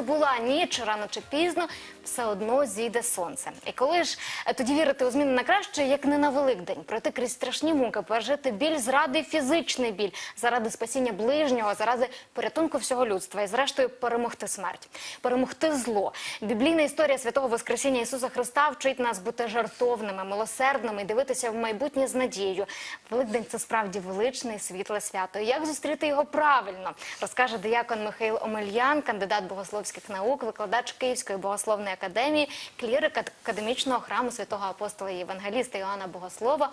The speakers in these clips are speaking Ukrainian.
не була ніч, рано чи пізно, все одно зійде сонце. І коли ж е, тоді вірити у зміни на краще, як не на Великдень, пройти крізь страшні муки, пережити біль заради фізичний біль, заради спасіння ближнього, заради порятунку всього людства і зрештою перемогти смерть, перемогти зло. Біблійна історія святого Воскресіння Ісуса Христа вчить нас бути жартовними, милосердними і дивитися в майбутнє з надією. Великдень це справді величне і світле свято. Як зустріти його правильно, розкаже диякон Михайло Омельян, кандидат богословських наук, викладач Київської богословної академії, клірик академічного храму святого апостола і євангеліста Іоанна Богослова.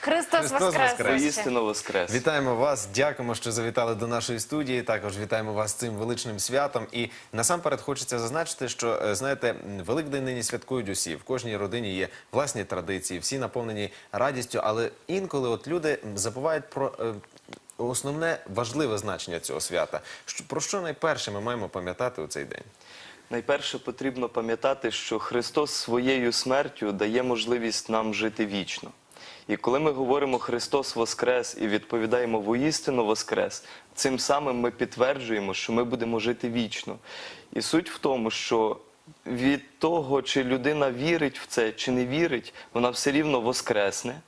Христос, Христос Воскрес! воскрес! Вітаємо вас, дякуємо, що завітали до нашої студії. Також вітаємо вас цим величним святом. І насамперед хочеться зазначити, що е, знаєте, Великдень нині святкують усі. В кожній родині є власні традиції, всі наповнені радістю. Але інколи от люди забувають про. Основне важливе значення цього свята. Про що найперше ми маємо пам'ятати у цей день? Найперше потрібно пам'ятати, що Христос своєю смертю дає можливість нам жити вічно. І коли ми говоримо Христос Воскрес і відповідаємо воістину Воскрес, цим самим ми підтверджуємо, що ми будемо жити вічно. І суть в тому, що від того, чи людина вірить в це, чи не вірить, вона все рівно воскресне.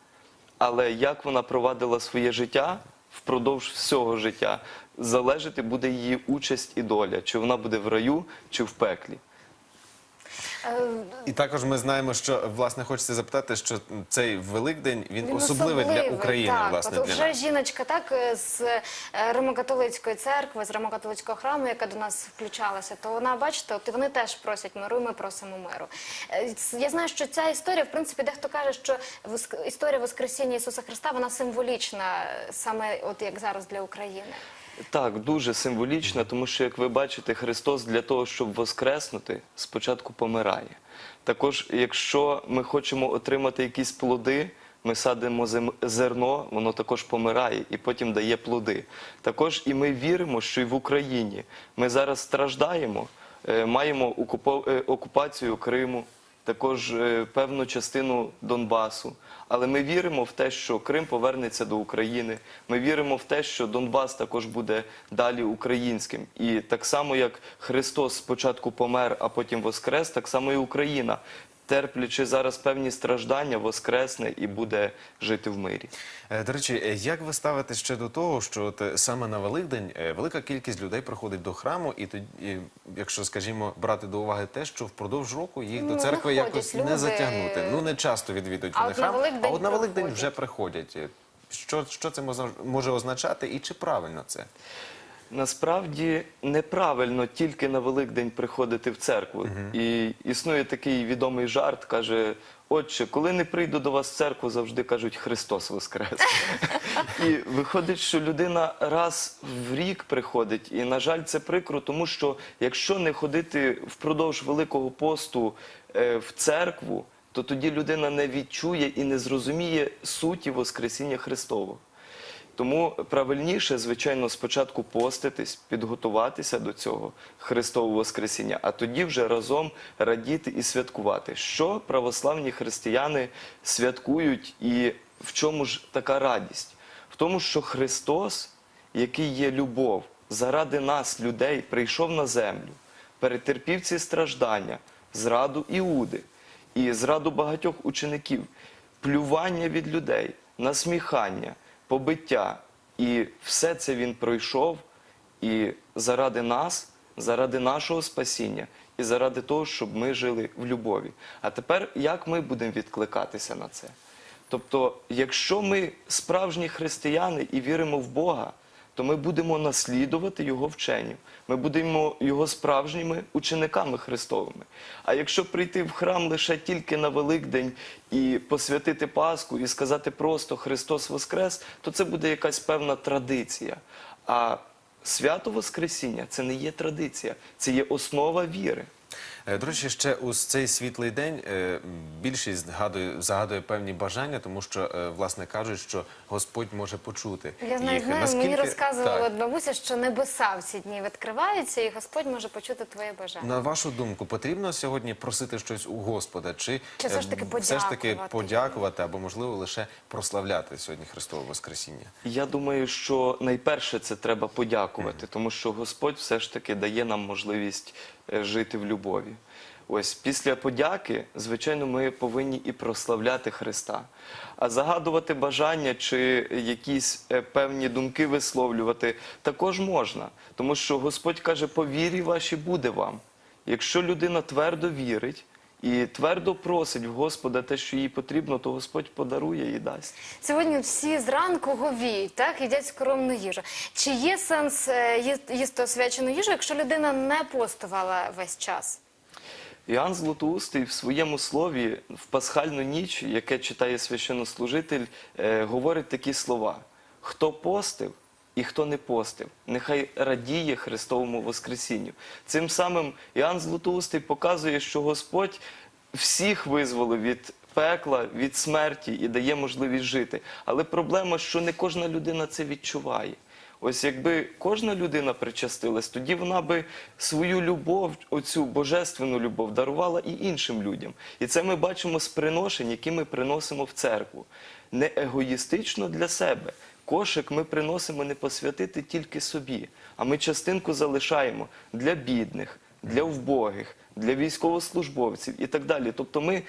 Але як вона провадила своє життя впродовж всього життя, залежати буде її участь і доля, чи вона буде в раю, чи в пеклі. І також ми знаємо, що власне хочеться запитати, що цей Великдень він, Він особливий для України. так. власне От для вже нас. жіночка, так з е, Римо-католицької церкви, з Римо-католицького храму, яка до нас включалася, то вона, бачите, от вони теж просять миру, і ми просимо миру. Е, Я знаю, що ця історія, в принципі, дехто каже, що історія Воскресіння Ісуса Христа вона символічна, е, саме от як зараз для України. Так, дуже символічно, тому що, як ви бачите, Христос для того, щоб воскреснути, спочатку помирає. Також, якщо ми хочемо отримати якісь плоди, ми садимо зерно, воно також помирає і потім дає плоди. Також і ми віримо, що і в Україні ми зараз страждаємо, е, маємо е, окупацію Криму, також е, певну частину Донбасу. Але ми віримо в те, що Крим повернеться до України. Ми віримо в те, що Донбас також буде далі українським. І так само, як Христос спочатку помер, а потім воскрес, так само і Україна, терплячи зараз певні страждання, воскресне і буде жити в мирі. Е, До речі, е, як ви ставите ще до того, що от е, саме на Великдень велика кількість людей приходить до храму, і тоді, якщо скажімо, брати до уваги те, що впродовж року їх Ну, до церкви ходять якось люди. не затягнути. Ну не часто відвідують А вони храм, Великдень а от на Великдень вже приходять. Що, що це може- може означати, і чи правильно це? Насправді неправильно тільки на Великдень приходити в церкву. І існує такий відомий жарт, каже: Отче, коли не прийду до вас в церкву, завжди кажуть Христос Воскрес. І виходить, що людина раз в рік приходить, і, на жаль, це прикро, тому що якщо не ходити впродовж Великого посту е, в церкву, то тоді людина не відчує і не зрозуміє суті Воскресіння Христового. Тому правильніше, звичайно, спочатку поститись, підготуватися до цього Христового Воскресіння, а тоді вже разом радіти і святкувати. Що православні християни святкують і в чому ж така радість? В тому, що Христос, який є любов, заради нас, людей, прийшов на землю, перетерпів ці страждання, зраду Іуди і зраду багатьох учеників, плювання від людей, насміхання, побиття. І все це він пройшов і заради нас, заради нашого спасіння, і заради того, щоб ми жили в любові. А тепер як ми будемо відкликатися на це? Тобто, якщо ми справжні християни і віримо в Бога, то ми будемо наслідувати Його вченню. Ми будемо Його справжніми учениками Христовими. А якщо прийти в храм лише тільки на Великдень і посвятити Пасху і сказати просто Христос Воскрес, то це буде якась певна традиція. А свято Воскресіння це не є традиція, це є основа віри. Е, До речі, ще у цей світлий день е, більшість згадує, загадує певні бажання, тому що, е, власне, кажуть, що Господь може почути Я знаю, їх. знаю мені Наскільки- розказувала Так. бабуся, що небеса в ці дні відкриваються, і Господь може почути твоє бажання. На вашу думку, потрібно сьогодні просити щось у Господа, чи, Чи все ж таки е, все ж таки подякувати подякувати або можливо лише прославляти сьогодні Христове Воскресіння? Я думаю, що найперше це треба подякувати, тому що Господь все ж таки дає нам можливість жити в любові. Ось після подяки, звичайно, ми повинні і прославляти Христа. А загадувати бажання чи якісь е, певні думки висловлювати також можна, тому що Господь каже: по вірі вашій буде вам. Якщо людина твердо вірить і твердо просить в Господа те, що їй потрібно, то Господь подарує і дасть. Сьогодні всі зранку говіють, так їдять скоромну їжу. Чи є сенс е, їсти освячену їжу, якщо людина не постувала весь час? Іоанн Златоустий в своєму слові в пасхальну ніч, яке читає священнослужитель, е, говорить такі слова: хто постив і хто не постив, нехай радіє Христовому Воскресінню. Цим самим Іоанн Златоустий показує, що Господь всіх визволив від пекла, від смерті і дає можливість жити. Але проблема, що не кожна людина це відчуває. Ось якби кожна людина причастилась, тоді вона би свою любов, оцю божественну любов, дарувала і іншим людям. І це ми бачимо з приношень, які ми приносимо в церкву. Не егоїстично для себе. Кошик ми приносимо не посвятити тільки собі, а ми частинку залишаємо для бідних, для вбогих, для військовослужбовців і так далі. Тобто ми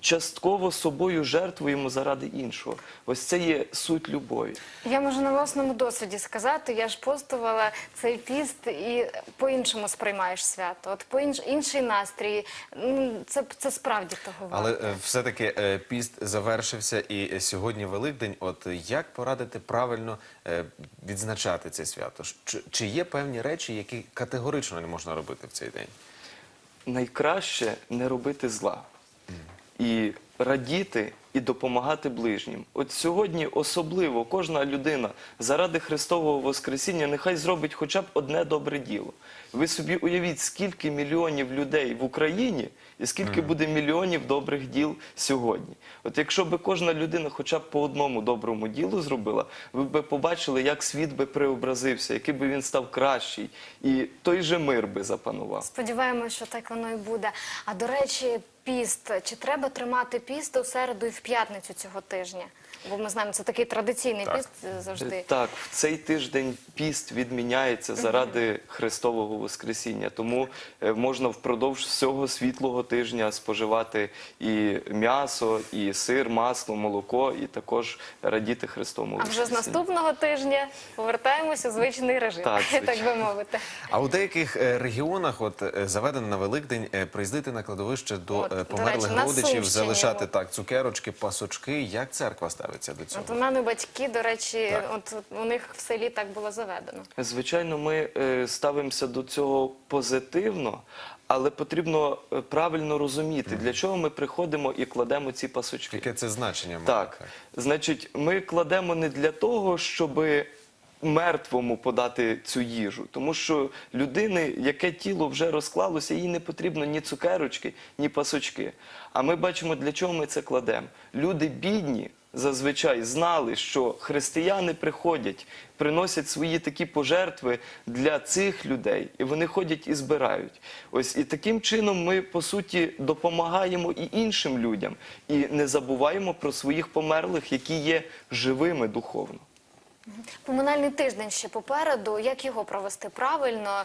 частково собою жертвуємо заради іншого. Ось це є суть любові. Я можу на власному досвіді сказати, я ж постувала цей піст і по-іншому сприймаєш свято. От по інш, інший настрій. Ну, Це, це справді того варто. Але е, все-таки е, піст завершився, і е, сьогодні Великдень. От як порадити правильно е, відзначати це свято? Чи, чи є певні речі, які категорично не можна робити в цей день? найкраще не робити зла і радіти і допомагати ближнім. От сьогодні особливо кожна людина заради Христового Воскресіння нехай зробить хоча б одне добре діло. Ви собі уявіть, скільки мільйонів людей в Україні і скільки буде мільйонів добрих діл сьогодні. От якщо би кожна людина хоча б по одному доброму ділу зробила, ви б побачили, як світ би преобразився, який би він став кращий, і той же мир би запанував. Сподіваємося, що так воно і буде. А до речі, піст. Чи треба тримати піст у середу і в п'ятницю цього тижня? Бо ми знаємо, це такий традиційний Так. піст е, завжди. Так, в цей тиждень піст відміняється заради Христового Воскресіння. Тому е, можна впродовж всього світлого тижня споживати і м'ясо, і сир, масло, молоко, і також радіти Христовому А вже з наступного тижня повертаємося у звичний режим, Так, так, би мовити. А у деяких е, регіонах от заведено на Великдень приїздити на кладовище до От, е, до померлих речі, родичів, залишати так цукерочки, пасочки. Як церква ставиться до цього? От у мене батьки, до речі, Так. от у них в селі так було заведено. Звичайно, ми е, ставимося до цього позитивно, але потрібно е, правильно розуміти, для чого ми приходимо і кладемо ці пасочки. Яке це значення має? Так, значить, ми кладемо не для того, щоб мертвому подати цю їжу, тому що людини, яке тіло вже розклалося, їй не потрібно ні цукерочки, ні пасочки. А ми бачимо, для чого ми це кладемо. Люди бідні. Зазвичай знали, що християни приходять, приносять свої такі пожертви для цих людей, і вони ходять і збирають. Ось і таким чином ми по суті допомагаємо і іншим людям, і не забуваємо про своїх померлих, які є живими духовно. Поминальний тиждень ще попереду. Як його провести правильно,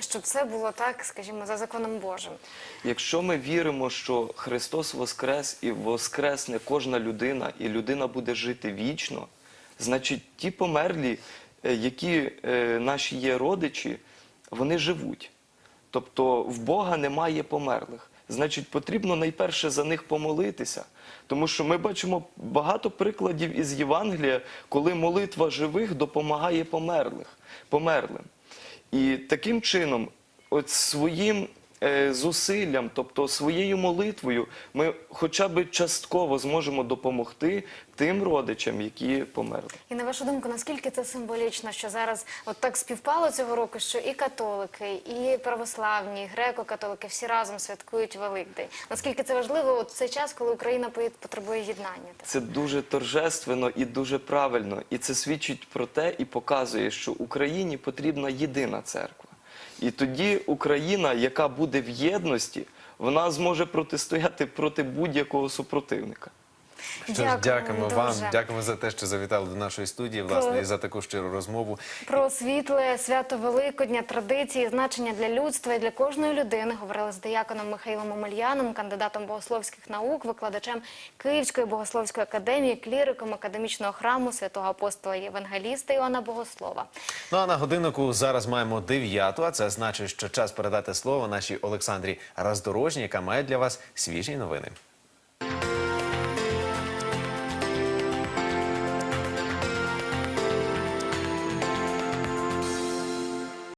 щоб це було так, скажімо, за законом Божим? Якщо ми віримо, що Христос воскрес і воскресне кожна людина, і людина буде жити вічно, значить ті померлі, е, які е, наші є родичі, вони живуть. Тобто в Бога немає померлих. Значить, потрібно найперше за них помолитися. Тому що ми бачимо багато прикладів із Євангелія, коли молитва живих допомагає померлих, померлим. І таким чином, от своїм зусиллям, тобто своєю молитвою, ми хоча б частково зможемо допомогти тим родичам, які померли. І на вашу думку, наскільки це символічно, що зараз от так співпало цього року, що і католики, і православні, і греко-католики всі разом святкують Великдень? Наскільки це важливо от в цей час, коли Україна потребує єднання? Це дуже торжественно і дуже правильно. І це свідчить про те і показує, що Україні потрібна єдина церква. І тоді Україна, яка буде в єдності, вона зможе протистояти проти будь-якого супротивника. Що ж, Дякуємо дякуємо вам, дякуємо за те, що завітали до нашої студії, власне, Про- і за таку щиру розмову. Про світле свято Великодня, традиції, значення для людства і для кожної людини говорили з дияконом Михайлом Омельяном, кандидатом богословських наук, викладачем Київської богословської академії, кліриком академічного храму святого апостола Євангеліста Іоанна Богослова. Ну а на годиннику зараз маємо дев'яту, а це значить, що час передати слово нашій Олександрі Раздорожній, яка має для вас свіжі новини.